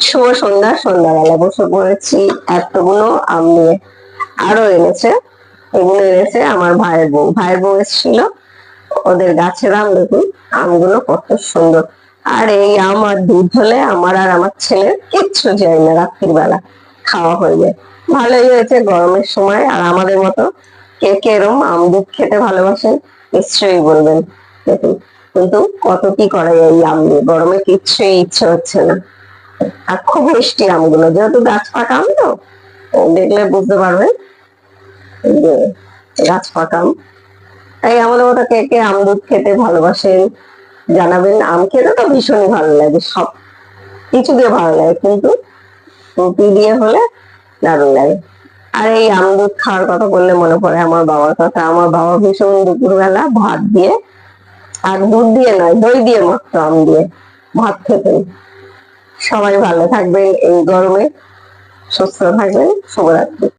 শুভ সন্ধ্যা, সন্ধ্যাবেলা বসে পড়েছি। এতগুলো আম আরও এনেছে। এগুলো এনেছে আমার ভাইয়ের বউ। ভাইয়ের বউ এসেছিল। ওদের গাছের আম দেখুন, আমগুলো কত সুন্দর। আর এই আম আর দুধ হলে আমার আর আমার ছেলের কিচ্ছু যায় না রাত্রির বেলা। খাওয়া হয়ে যায়। ভালোই হয়েছে গরমের সময়। আর আমাদের মতো কে কে এরম আম দুধ খেতে ভালোবাসেন, নিশ্চয়ই বলবেন। দেখুন, কিন্তু কত কি করা যায় এই আম দিয়ে গরমে কিচ্ছুই ইচ্ছে হচ্ছে না। আর খুব মিষ্টি আমগুলো, যেহেতু গাছ পাকা আম তো দেখলে বুঝতে পারবেন। যে গাছ পাকা আম। তাই আমাদের মতো কে কে আম দুধ খেতে ভালোবাসেন, জানাবেন। আম খেতে তো ভীষণই ভালো লাগে, সব কিছু দিয়ে ভালো লাগে, কিন্তু রুটি দিয়ে হলে দারুণ লাগে। আর এই আম দুধ খাওয়ার কথা বললে মনে পড়ে আমার বাবার কথা। আমার বাবা ভীষণ দুপুরবেলা ভাত দিয়ে, আর দুধ দিয়ে নয়, দই দিয়ে মাত্র আম দিয়ে ভাত খেতেন। সবাই ভালো থাকবেন এই গরমে সুস্থ থাকবেন শুভরাত্রি।